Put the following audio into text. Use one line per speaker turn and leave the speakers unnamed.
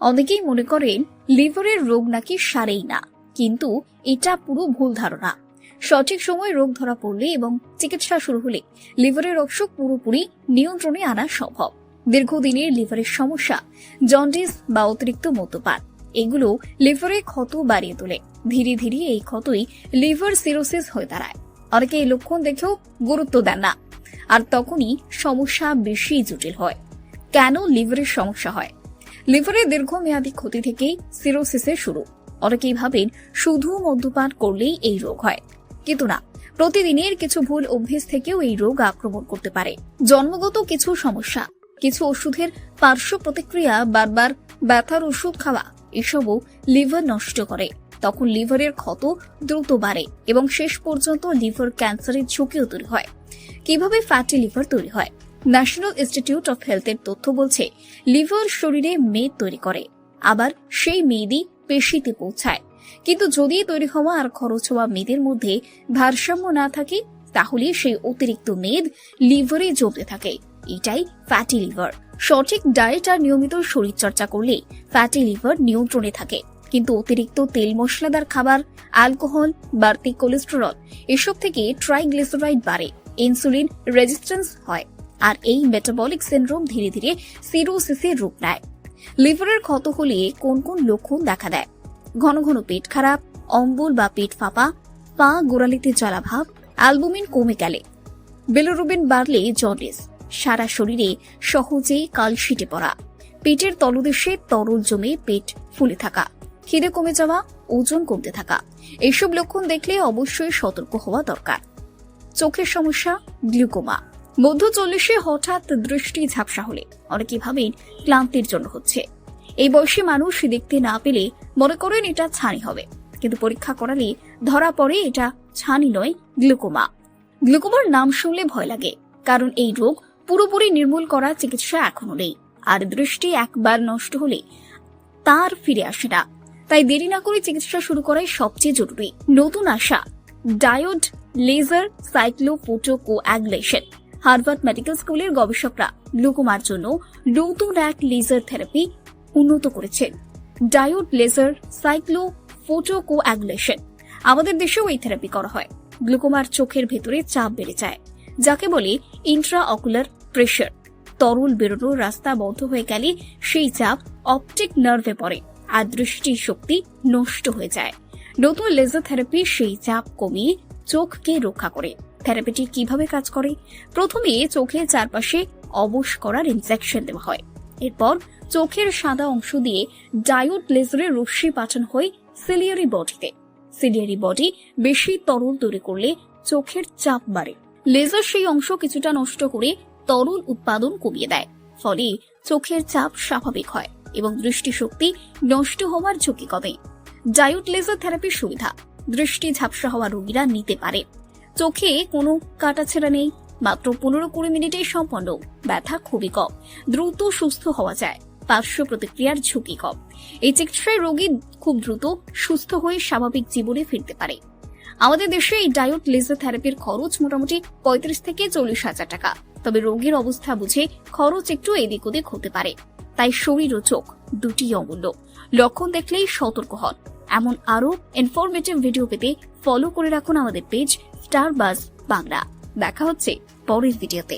অনেকেই মনে করেন লিভারের রোগ নাকি সারেই না, কিন্তু এটা পুরো ভুল ধারণা। সঠিক সময় রোগ ধরা পড়লে এবং চিকিৎসা শুরু হলে লিভারের অসুখ পুরোপুরি নিয়ন্ত্রণে আনা সম্ভব। দীর্ঘদিনের লিভারের সমস্যা, জন্ডিস বা অতিরিক্ত মদ্যপান, এগুলো লিভারে ক্ষত বাড়িয়ে তোলে। ধীরে ধীরে এই ক্ষতই লিভার সিরোসিস হয়ে দাঁড়ায়। অনেকে এই লক্ষণ দেখেও গুরুত্ব দেন না। আর তখনই সমস্যা বেশি জটিল হয়। কেন লিভারের সমস্যা হয়? লিভারের দীর্ঘমেয়াদী ক্ষতি থেকেই সিরোসিসের শুরু। অনেকেই ভাবেন শুধু মদ্যপান করলেই এই রোগ হয়। কিন্তু না, প্রতিদিনের কিছু ভুল অভ্যেস থেকেও এই রোগ আক্রমণ করতে পারে। জন্মগত কিছু সমস্যা, কিছু ওষুধের পার্শ্ব প্রতিক্রিয়া, বারবার ব্যথার ওষুধ খাওয়া, এসবও লিভার নষ্ট করে। তখন লিভারের ক্ষত দ্রুত বাড়ে এবং শেষ পর্যন্ত লিভার ক্যান্সারের ঝুঁকিও তৈরি হয়। কীভাবে ফ্যাটি লিভার তৈরি হয়? ন্যাশনাল ইনস্টিটিউট অফ হেলথের তথ্য বলছে, লিভার শরীরে মেদ তৈরি করে। আবার সেই মেদই পেশিতে পৌঁছায়। কিন্তু যদি তৈরি হওয়া আর খরচ হওয়া মেদের মধ্যে ভারসাম্য না থাকে, তাহলে সেই অতিরিক্ত মেদ লিভারে জমতে থাকে। এটাই ফ্যাটি লিভার সঠিক ডায়েট আর নিয়মিত শরীরচর্চা করলে ফ্যাটি লিভার নিয়ন্ত্রণে থাকে। কিন্তু অতিরিক্ত তেল মশলাদার খাবার অ্যালকোহল বাড়তি কোলেস্টেরল এসব থেকে ট্রাইগ্লিসারাইড বাড়ে। ইনসুলিন রেজিস্ট্যান্স হয়। আর এই মেটাবলিক সিন্ড্রোম ধীরে ধীরে সিরোসিসের রূপ নেয়। লিভারের ক্ষত হলে কোন কোন লক্ষণ দেখা দেয়? ঘন ঘন পেট খারাপ, অম্বল বা পেট ফাঁপা, পা গোড়ালিতে জলাভাব অ্যালবুমিন কমে গেলে। বেলোরুবিন বাড়লে জন্ডিস সারা শরীরে সহজেই কালশিটে পড়া। পেটের তলদেশে তরল জমে পেট ফুলে থাকা। খিদে কমে যাওয়া, ওজন কমতে থাকা। এসব লক্ষণ দেখলে অবশ্যই সতর্ক হওয়া দরকার। চোখের সমস্যা গ্লুকোমা মধ্য চল্লিশে হঠাৎ দৃষ্টি ঝাপসা হলে অনেকে ভাবেন ক্লান্তির জন্য হচ্ছে। এই বয়সী মানুষ দেখতে না পেলে মনে করেন এটা ছানি হবে। কিন্তু পরীক্ষা করালে ধরা পড়ে এটা ছানি নয়, গ্লুকোমা। গ্লুকোমার নাম শুনলে ভয় লাগে, কারণ এই রোগ পুরোপুরি নির্মূল করা চিকিৎসা এখনও নেই। আর দৃষ্টি একবার নষ্ট হলে তার ফিরে আসে না। তাই দেরি না করে চিকিৎসা শুরু করাই সবচেয়ে জরুরি। নতুন আশা, diode, laser cyclophotocoagulation Harvard medical স্কুলের গবেষকরা গ্লুকোমার জন্য নতুন এক লেজার থেরাপি উন্নত করেছেন। Diode laser cyclophotocoagulation আমাদের দেশেও এই থেরাপি করা হয়। গ্লুকোমার চোখের ভেতরে চাপ বেড়ে যায়, যাকে বলে ইন্ট্রা অকুলার প্রেশার তরল বেরোনোর রাস্তা বন্ধ হয়ে গেলে সেই চাপ অপটিক নার্ভে পড়ে আর দৃষ্টি শক্তি নষ্ট হয়ে যায়। নতুন লেজার থেরাপি সেই চাপ কমিয়ে চোখকে রক্ষা করে। থেরাপিটি কীভাবে কাজ করে? প্রথমে চোখের চারপাশে অবশ করার ইনজেকশন দেওয়া হয়। এরপর চোখের সাদা অংশ দিয়ে ডায়োড লেজারের রশ্মি পাঠানো হয় সিলিয়ারি বডিতে সিলিয়ারি বডি বেশি তরল তৈরি করলে চোখের চাপ বাড়ে। লেজার সেই অংশ কিছুটা নষ্ট করে তরল উৎপাদন কমিয়ে দেয়, ফলে চোখের চাপ স্বাভাবিক হয় এবং দৃষ্টিশক্তি নষ্ট হওয়ার ঝুঁকি কমে। ডায়োড লেজার থেরাপির সুবিধা, দৃষ্টি ঝাপসা হওয়া রোগীরা নিতে পারে। চোখে কোনো কাটাছেড়া নেই। মাত্র পনেরো কুড়ি মিনিটেই সম্পন্ন। ব্যথা খুবই কম। দ্রুত সুস্থ হওয়া যায়। পার্শ্ব প্রতিক্রিয়ার ঝুঁকি কম। এই চিকিৎসায় রোগী খুব দ্রুত সুস্থ হয়ে স্বাভাবিক জীবনে ফিরতে পারে। আমাদের দেশে এই ডায়োড লেজার থেরাপির খরচ মোটামুটি পঁয়ত্রিশ থেকে চল্লিশ হাজার টাকা। তবে রোগীর অবস্থা বুঝে খরচ একটু এদিক ওদিক হতে পারে। তাই শরীর ও চোখ দুটি অমূল্য। লক্ষণ দেখলেই সতর্ক হন। এমন আরও ইনফরমেটিভ ভিডিও পেতে ফলো করে রাখুন আমাদের পেজ স্টার বাংলা দেখা হচ্ছে পরের ভিডিওতে